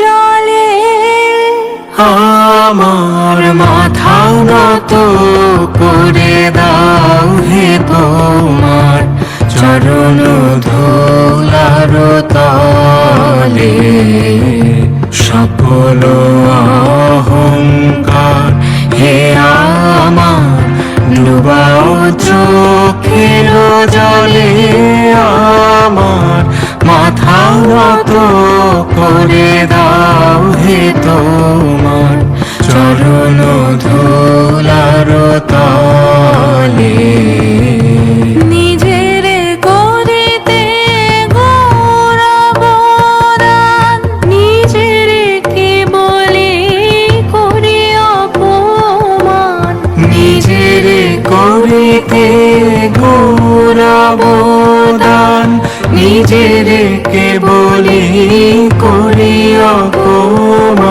জলে। আমার মাথা নত করে দাও হে তোমার চরণ ধুলার তলে। সকল অহংকার হে আমার, ডুবাও চোখের জলে। করে দাও হে তোমার। চরণ কে বলি করি অপমান